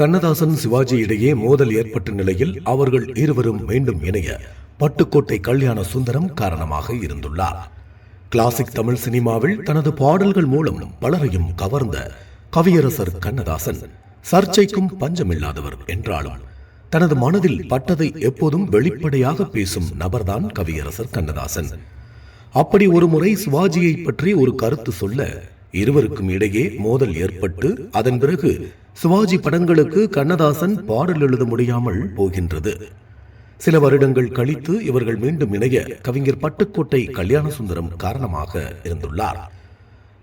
கண்ணதாசன் சிவாஜி இடையே மோதல் ஏற்பட்ட நிலையில் அவர்கள் இருவரும் மீண்டும் இணைய பட்டுக்கோட்டை கல்யாண சுந்தரம் காரணமாக இருந்துள்ளார். கிளாசிக் தமிழ் சினிமாவில் தனது பாடல்கள் மூலம் பலரையும் கவர்ந்த கவியரசர் கண்ணதாசன் சர்ச்சைக்கும் பஞ்சமில்லாதவர் என்றாலும் தனது மனதில் பட்டதை எப்போதும் வெளிப்படையாக பேசும் நபர்தான் கவியரசர் கண்ணதாசன். அப்படி ஒரு முறை சிவாஜியை பற்றி ஒரு கருத்து சொல்ல இருவருக்கும் இடையே மோதல் ஏற்பட்டு அதன் பிறகு சிவாஜி படங்களுக்கு கண்ணதாசன் பாடல் எழுத முடியாமல் போகின்றது. சில வருடங்கள் கழித்து இவர்கள் மீண்டும் இணைய கவிஞர் பட்டுக்கோட்டை கல்யாண சுந்தரம் காரணமாக இருந்துள்ளார்.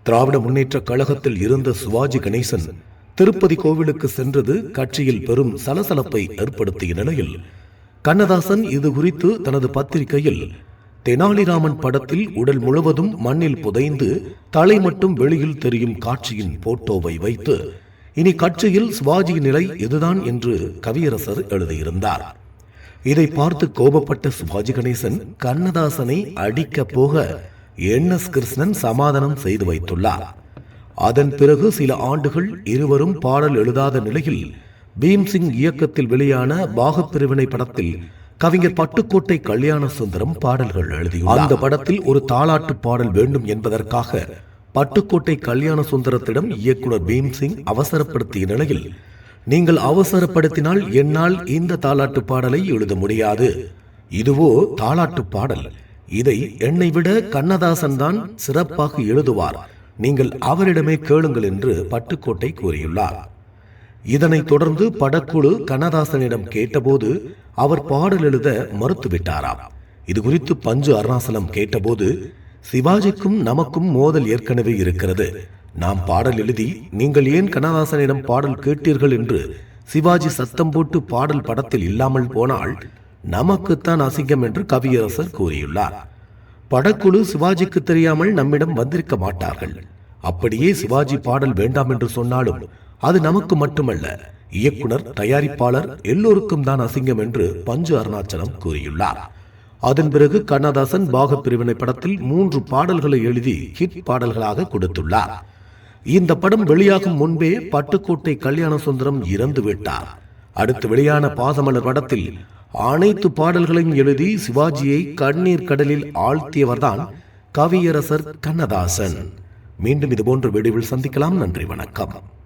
திராவிட முன்னேற்ற கழகத்தில் இருந்த சிவாஜி கணேசன் திருப்பதி கோவிலுக்கு சென்றது கட்சியில் பெரும் சலசலப்பை ஏற்படுத்திய நிலையில் கண்ணதாசன் இது குறித்து தனது பத்திரிகையில் தெனாலிராமன் படத்தில் உடல் முழுவதும் மண்ணில் புதைந்து தலை மட்டும் வெளியில் தெரியும் காட்சியின் போட்டோவை வைத்து இனி கட்சியில் சிவாஜியின் நிலை இதுதான் என்று கவியரசர் எழுதியிருந்தார். இதை பார்த்து கோபப்பட்ட சிவாஜி கணேசன் கண்ணதாசனை அடிக்க போக என் எஸ் கிருஷ்ணன் சமாதானம் செய்து வைத்துள்ளார். அதன் பிறகு சில ஆண்டுகள் இருவரும் பாடல் எழுதாத நிலையில் பீம்சிங் இயக்கத்தில் வெளியான பாகப்பிரிவினை படத்தில் கவிஞர் பட்டுக்கோட்டை கல்யாண சுந்தரம் பாடல்கள் எழுதியுள்ளார். அந்த படத்தில் ஒரு தாளாட்டு பாடல் வேண்டும் என்பதற்காக பட்டுக்கோட்டை கல்யாண சுந்தரத்திடம் இயக்குனர் பீம்சிங் அவசரப்படுத்திய நிலையில் நீங்கள் அவசரப்படுத்தினால் என்னால் இந்த தாலாட்டு பாடலை எழுத முடியாது. இதுவோ தாலாட்டு பாடல். இதை என்னை விட கண்ணதாசன் தான் சிறப்பாக எழுதுவார். நீங்கள் அவரிடமே கேளுங்கள் என்று பட்டுக்கோட்டை கூறியுள்ளார். இதனைத் தொடர்ந்து படக்குழு கண்ணதாசனிடம் கேட்டபோது அவர் பாடல் எழுத மறுத்துவிட்டாராம். இது குறித்து பஞ்சு அருணாசலம் கேட்டபோது சிவாஜிக்கும் நமக்கும் மோதல் ஏற்கனவே இருக்கிறது. நாம் பாடல் எழுதி நீங்கள் ஏன் கண்ணதாசனிடம் பாடல் கேட்டீர்கள் என்று சிவாஜி சத்தம் போட்டு பாடல் படத்தில் இல்லாமல் போனால் நமக்குத்தான் அசிங்கம் என்று கவியரசர் கூறியுள்ளார். படக்குழு சிவாஜிக்கு தெரியாமல் நம்மிடம் வந்திருக்க மாட்டார்கள். அப்படியே சிவாஜி பாடல் வேண்டாம் என்று சொன்னாலும் அது நமக்கு மட்டுமல்ல இயக்குனர் தயாரிப்பாளர் எல்லோருக்கும் தான் அசிங்கம் என்று பஞ்சு அருணாச்சலம் கூறியுள்ளார். அதன் பிறகு கண்ணதாசன் பாக பிரிவினை படத்தில் மூன்று பாடல்களை எழுதி ஹிட் பாடல்களாக கொடுத்துள்ளார். இந்த படம் வெளியாகும் முன்பே பட்டுக்கோட்டை கல்யாண சுந்தரம் இறந்து விட்டார். அடுத்து வெளியான பாசமலர் படத்தில் அனைத்து பாடல்களையும் எழுதி சிவாஜியை கண்ணீர் கடலில் ஆழ்த்தியவர்தான் கவியரசர் கண்ணதாசன். மீண்டும் இதுபோன்ற வீடியோவில் சந்திக்கலாம். நன்றி வணக்கம்.